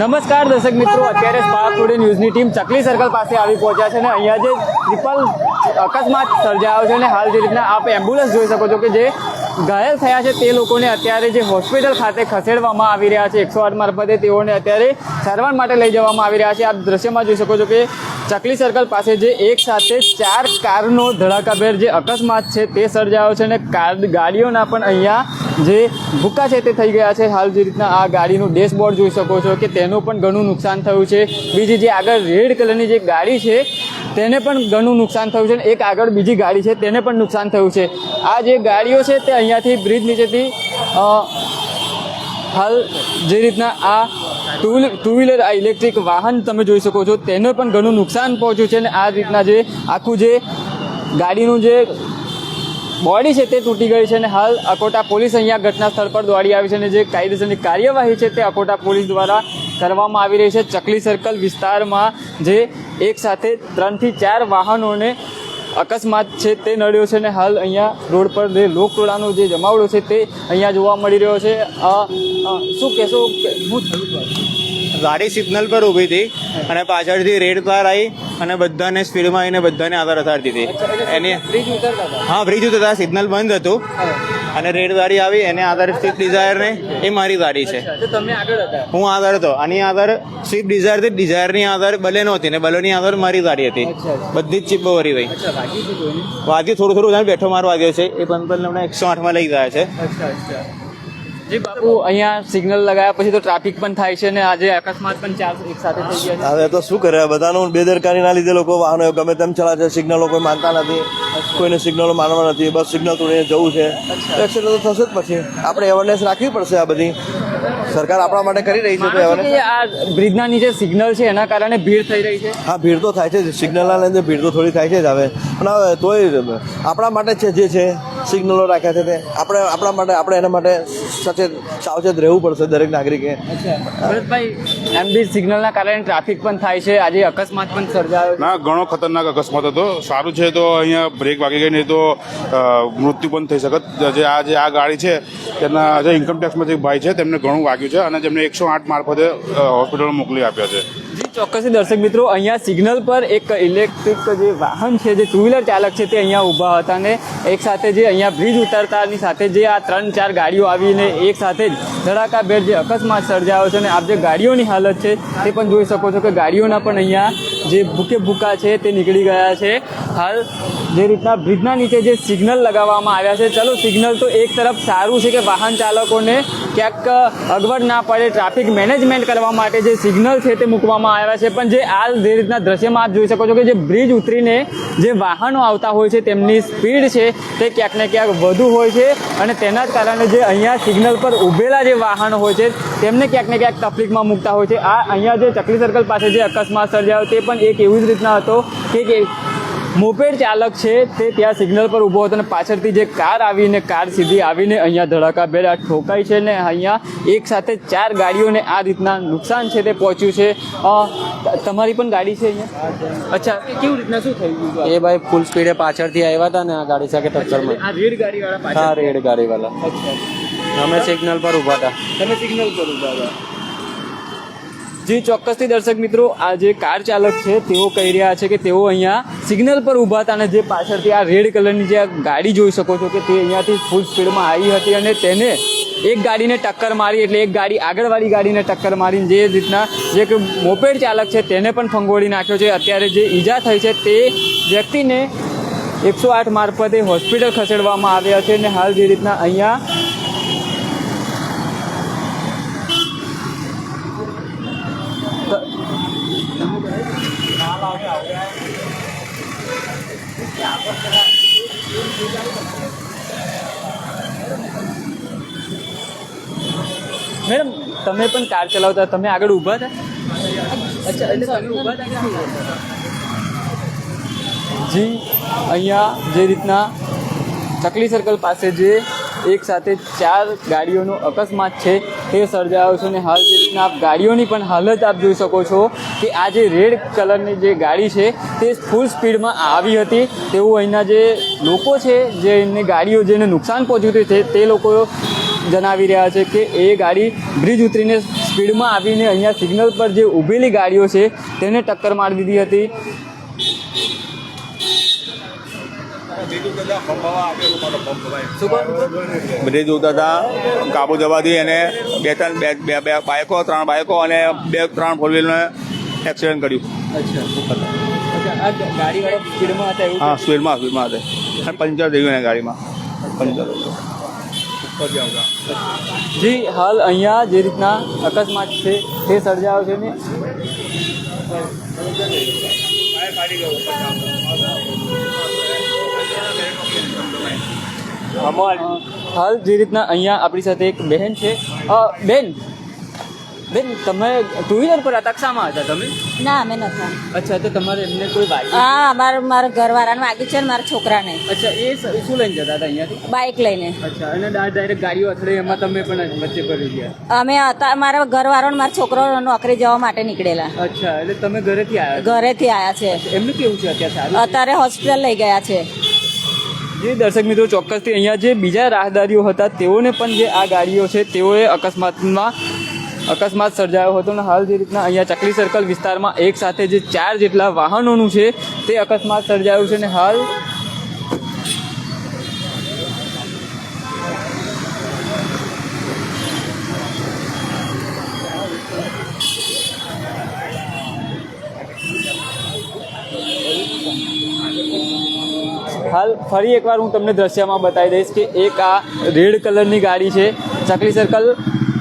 નમસ્કાર દર્શક મિત્રો, અત્યારે સ્પાર્ક ટુડે ન્યૂઝની ટીમ ચકલી સર્કલ પાસે આવી પહોંચ્યા છે અને અહીંયા જે ટ્રિપલ અકસ્માત સર્જાયો છે અને હાલ જે રીતના આપ એમ્બ્યુલન્સ જોઈ શકો છો કે જે ઘાયલ થયા છે તે લોકોને અત્યારે જે હોસ્પિટલ ખાતે ખસેડવામાં આવી રહ્યા છે. એકસો આઠ મારફતે તેઓને અત્યારે સારવાર માટે લઈ જવામાં આવી રહ્યા છે. આપ દ્રશ્યમાં જોઈ શકો છો કે ચકલી સર્કલ પાસે જે એક સાથે ચાર કારનો ધડાકાભેર જે અકસ્માત છે તે સર્જાયો છે અને કાર ગાડીઓના પણ અહીંયા જે ભૂકા છે તે થઈ ગયા છે. હાલ જે રીતના આ ગાડીનું ડેશબોર્ડ જોઈ શકો છો કે તેનું પણ ઘણું નુકસાન થયું છે. બીજી જે આગળ રેડ કલરની જે ગાડી છે, તેને પણ ઘણું નુકસાન થયું છે એક આગળ બીજી ગાડી છે, તેને પણ નુકસાન થયું છે. આ જે ગાડીઓ છે તે અહીંયાથી બ્રિજ નીચેથી હાલ જે રીતના આ ટુ ટુ વ્હીલર આ ઇલેક્ટ્રિક વાહન તમે જોઈ શકો છો, તેને પણ ઘણું નુકસાન પહોંચ્યું છે અને આ રીતના જે આખું જે ગાડીનું જે બોડી છે તે તૂટી ગઈ છે અને હાલ અકોટા પોલીસ અહીંયા ઘટના સ્થળ પર દોડી આવી છે અને જે કાયદેસરની કાર્યવાહી છે તે અકોટા પોલીસ દ્વારા કરવામાં આવી રહી છે. ચકલી સર્કલ વિસ્તારમાં જે એક સાથે ત્રણથી ચાર વાહનોને અકસ્માત છે તે નડ્યો છે અને હાલ અહીંયા રોડ પર જે લોકટોળાનો જે જમાવડો છે તે અહીંયા જોવા મળી રહ્યો છે. શું કહેશો? હું થયું? ગાડી સિગ્નલ પર ઊભી હતી અને પાછળથી રેડ કાર આવી અને બધાને સ્પીડમાં આવીને બધાને આગળ અથાડતી હતી. એની હા બ્રિજ ઉતરતા સિગ્નલ બંધ હતું. અને રેડ ગાડી આવી એને આગળ સ્વિફ્ટ ડિઝાયર ને એ મારી ગાડી છે. હું આગળ હતો. આની આગળ સ્વિફ્ટ ડિઝાયર હતી ડિઝાયરની આગળ બલેનો હતી ને બલેની આગળ મારી ગાડી હતી. બધી જ ચીપો વરી ગઈ. વાગ્યું થોડું થોડું બેઠો મારો વાગ્યો છે. એ પંપલ હમણાં એકસો આઠમાં લઈ ગયા છે. જી બાપુ અહીંયા સિગ્નલ લગાવ્યા પછી તો ટ્રાફિક પણ થાય છે અને આજે અકસ્માત પણ ચાર એક સાથે થઈ ગયા હવે તો શું કરે? બધાનું બેદરકારીના લીધે લોકો વાહનો ગમે તેમ ચલાવે છે સિગ્નલો કોઈ માનતા નથી કોઈને સિગ્નલો માનવા નથી બસ સિગ્નલ તોડીને જવું છે. એક્સિડન્ટ તો થશે જ પછી. આપણે અવેરનેસ રાખવી પડશે આ બધી. સરકાર આપણા માટે કરી રહી છે તો આ બ્રિજના નીચે સિગ્નલ છે એના કારણે ભીડ થઈ રહી છે? હા ભીડ તો થાય છે સિગ્નલના લીધે ભીડ તો થોડી થાય છે જ હવે. પણ હવે તોય આપણા માટે છે જે છે. સિગ્નલો રાખ્યા છે તે. આપણે આપણા માટે આપણે એના માટે સચેત સાવચેત રહેવું પડશે દરેક નાગરિકે. ભરતભાઈ એમ બી સિગ્નલના કારણે ટ્રાફિક પણ થાય છે આજે અકસ્માત પણ સર્જાયો ના ઘણો ખતરનાક અકસ્માત હતો. સારું છે તો અહીંયા બ્રેક વાગી ગઈ નહીં તો મૃત્યુ પણ થઈ શકત. જે આ જે આ ગાડી છે તેના જે ઇન્કમટેક્સમાં જે ભાઈ છે તેમને ઘણું વાગ્યું છે અને તેમને એકસો આઠ મારફતે હોસ્પિટલમાં મોકલી આપ્યા છે. જી ચોક્કસથી દર્શક મિત્રો, અહીંયા સિગ્નલ પર એક ઇલેક્ટ્રિક જે વાહન છે, જે ટુ વ્હીલર ચાલક છે, તે અહીંયા ઊભા હતા અને એક સાથે જે અહીંયા બ્રિજ ઉતરતાની સાથે જે આ ત્રણ ચાર ગાડીઓ આવીને એક સાથે જ ધડાકાભેર જે અકસ્માત સર્જાયો છે અને આપ જે ગાડીઓની હાલત છે, તે પણ જોઈ શકો છો કે ગાડીઓના પણ અહીંયા જે ભૂકે ભૂકા છે, તે નીકળી ગયા છે. હાલ જે રીતના બ્રિજના નીચે જે સિગ્નલ લગાવવામાં આવ્યા છે, ચલો સિગ્નલ તો એક તરફ સારું છે કે વાહન ચાલકોને ક્યાંક અગવડ ના પડે, ટ્રાફિક મેનેજમેન્ટ કરવા માટે જે સિગ્નલ છે તે મૂકવામાં આવ્યા છે. પણ જે આ જે રીતના દ્રશ્યમાં આપ જોઈ શકો છો કે જે બ્રિજ ઉતરીને જે વાહનો આવતા હોય છે, તેમની સ્પીડ છે તે ક્યાંક ને ક્યાંક વધુ હોય છે અને તેના જ કારણે જે અહીંયા સિગ્નલ પર ઊભેલા જે વાહનો હોય છે, તેમને ક્યાંક ને ક્યાંક તકલીફમાં મૂકતા હોય છે. આ અહીંયા જે ચકલી સર્કલ પાસે જે અકસ્માત સર્જાયો તે પણ એક એવી જ રીતના હતો કે કે મોપેડ ચાલક છે તે ત્યાં સિગ્નલ પર ઊભો હતો અને પાછળથી જે કાર આવીને કાર સીધી આવીને અહીંયા ધડાકાભેર ઠોકાઈ છે ને અહીંયા એક સાથે ચાર ગાડીઓને આ રીતના નુકસાન છે તે પહોંચ્યું છે. તમારી પણ ગાડી છે અહીંયા? અચ્છા કેવું રીતના શું થઈ ગયું એ ભાઈ ફૂલ સ્પીડે પાછળથી આવ્યા હતા ને આ ગાડી સાથે ટક્કરમાં આ રેડ ગાડીવાળા હા રેડ ગાડી વાળા અચ્છા. અમે સિગ્નલ પર ઊભા હતા. તમે સિગ્નલ પર ઊભા હતા? જી ચોક્કસથી દર્શક મિત્રો, આ જે કાર ચાલક છે, તેઓ કહી રહ્યા છે કે તેઓ અહીંયા સિગ્નલ પર ઊભા હતા અને જે પાછળથી આ રેડ કલરની જે ગાડી જોઈ શકો છો કે તે અહીંયાથી ફૂલ સ્પીડમાં આવી હતી અને તેને એક ગાડીને ટક્કર મારી એટલે એક ગાડી આગળવાળી ગાડીને ટક્કર મારીને જે રીતના જે મોપેડ ચાલક છે તેને પણ ફંગોળી નાખ્યો છે. અત્યારે જે ઈજા થઈ છે તે વ્યક્તિને એકસો આઠ મારફતે હોસ્પિટલ ખસેડવામાં આવ્યા છે અને હાલ જે રીતના અહીંયા તમે પણ કાર ચલાવતા તમે આગળ ઊભા હતા અચ્છા એટલે તમે ઊભા હતા કે શું કરતા હતા? જી અહીંયા જે રીતના ચકલી સર્કલ પાસે જે એક સાથે ચાર ગાડીઓનો અકસ્માત છે તે સર્જાયો છે અને હાલ જે રીતના આપ ગાડીઓની પણ હાલત આપ જોઈ શકો છો કે આ જે રેડ કલરની જે ગાડી છે તે ફૂલ સ્પીડમાં આવી હતી તેવું અહીંના જે લોકો છે જે એમની ગાડીઓ જેને નુકસાન પહોંચ્યું હતું તે લોકો જણાવી રહ્યા છે કે એ ગાડી બ્રિજ ઉતરીને સ્પીડમાં આવીને અહીંયા સિગ્નલ પર જે ઊભેલી ગાડીઓ છે તેને ટક્કર મારી દીધી હતી. બ્રિજ હતા કાબુ જવાથી એને બે ત્રણ બે બે બાઇકો ત્રણ બાઇકો અને બે ત્રણ ફોર વ્હીલરને એક્સિડન્ટ કર્યું. હા સ્પીડમાં સ્પીડમાં હતા. પંચર થઈ ગયું એને ગાડીમાં. પંચર. જી હાલ અહીંયા જે રીતના અકસ્માત છે તે સર્જાયો છે ને. હાલ જે રીતના અહીંયા આપણી સાથે એક બહેન છે. બેન. બેન તમે ટુ વ્હીલર પર હતા શામાં હતા તમે? ના અમે નતા અચ્છા તો તમારે એમને કોઈ વાગી હા મારા મારા ઘરવાળાને વાગી છે ને મારા છોકરાને. અચ્છા એ શું લઈને જતા હતા અહીંયાથી? બાઇક લઈને. અચ્છા અને ડાયરેક્ટ ગાડીઓ અથડે એમાં તમે પણ વચ્ચે પડી ગયા? અમે હતા મારા ઘરવાળાને મારા છોકરો નોકરી જવા માટે નીકળેલા. અચ્છા એટલે તમે ઘરેથી આવ્યા ઘરેથી આવ્યા છે. એમનું કેવું છે અત્યારે અત્યારે હોસ્પિટલ લઈ ગયા છે. જે દર્શક મિત્રો ચોક્કસથી અહીંયા જે બીજા રાહદારીઓ હતા તેઓને પણ જે આ ગાડીઓ છે તેઓએ અકસ્માતમાં અકસ્માત સર્જાયો હતો અને હાલ જે રીતના અહીંયા ચકલી સર્કલ વિસ્તારમાં એક સાથે જે ચાર જેટલા વાહનોનું છે, તે અકસ્માત સર્જાયું છે અને હાલ હાલ ફરી એકવાર હું તમને દ્રશ્યમાં બતાવી દઈશ કે એક આ રેડ કલરની ગાડી છે, ચકલી સર્કલ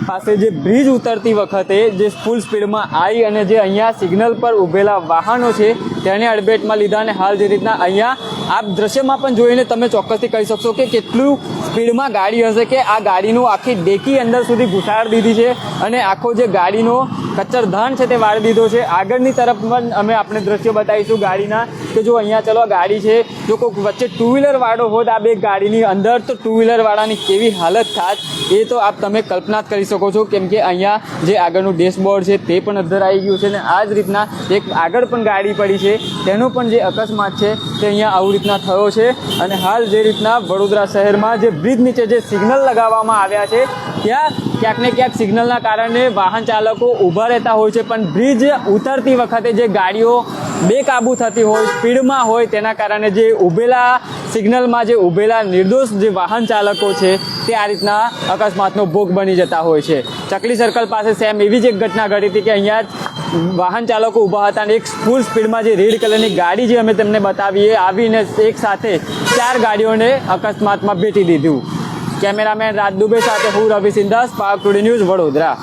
પાસે જે બ્રિજ ઉતરતી વખતે જે ફૂલ સ્પીડમાં આવી અને જે અહીંયા સિગ્નલ પર ઊભેલા વાહનો છે, તેને અડબેટમાં લીધા અને હાલ જે રીતના અહીંયા આ દ્રશ્યમાં પણ જોઈને તમે ચોક્કસથી કહી શકશો કે કેટલું સ્પીડમાં ગાડી હશે કે આ ગાડીનું આખી ડેકી અંદર સુધી ઘુસાડી દીધી છે અને આખો જે ગાડીનો કચ્છરધાન છે તે વાળી દીધો છે. આગળની તરફ પણ અમે આપણે દ્રશ્યો બતાવીશું ગાડીના કે જો અહીંયા ચલો ગાડી છે, જો કોઈક વચ્ચે ટુ વ્હીલર વાળો હોત, આ બે ગાડીની અંદર તો ટુ વ્હીલર વાળાની કેવી હાલત થાત, એ તો આપ તમે કલ્પના જ કરી શકો છો. કેમ કે અહીંયા જે આગળનું ડેશબોર્ડ છે, તે પણ અંદર આવી ગયું છે અને આ જ રીતના એક આગળ પણ ગાડી પડી છે. તેનો પણ જે અકસ્માત છે, તે અહીંયા આવું રીતના થયો છે. અને હાલ જે રીતના વડોદરા શહેરમાં જે બ્રિજ નીચે જે સિગ્નલ લગાવવામાં આવ્યા છે, ત્યાં ક્યાંક ને ક્યાંક સિગ્નલના કારણે વાહન ચાલકો ઊભા રહેતા હોય છે, પણ બ્રિજ ઉતરતી વખતે જે ગાડીઓ બેકાબૂ થતી હોય, સ્પીડમાં હોય, તેના કારણે જે ઊભેલા સિગ્નલમાં જે ઊભેલા નિર્દોષ જે વાહન ચાલકો છે, તે આ રીતના અકસ્માતનો ભોગ બની જતા હોય છે. ચકલી સર્કલ પાસે સેમ એવી જ એક ઘટના ઘટી હતી કે અહીંયા વાહન ચાલકો ઊભા હતા અને એક ફૂલ સ્પીડમાં જે રેડ કલરની ગાડી જે અમે તેમને બતાવીએ, આવીને એક સાથે ચાર ગાડીઓને અકસ્માતમાં ભેટી દીધું. કેમેરામેન રાજ દુબે સાથે હું Ravi Sindha spark today news Vadodara.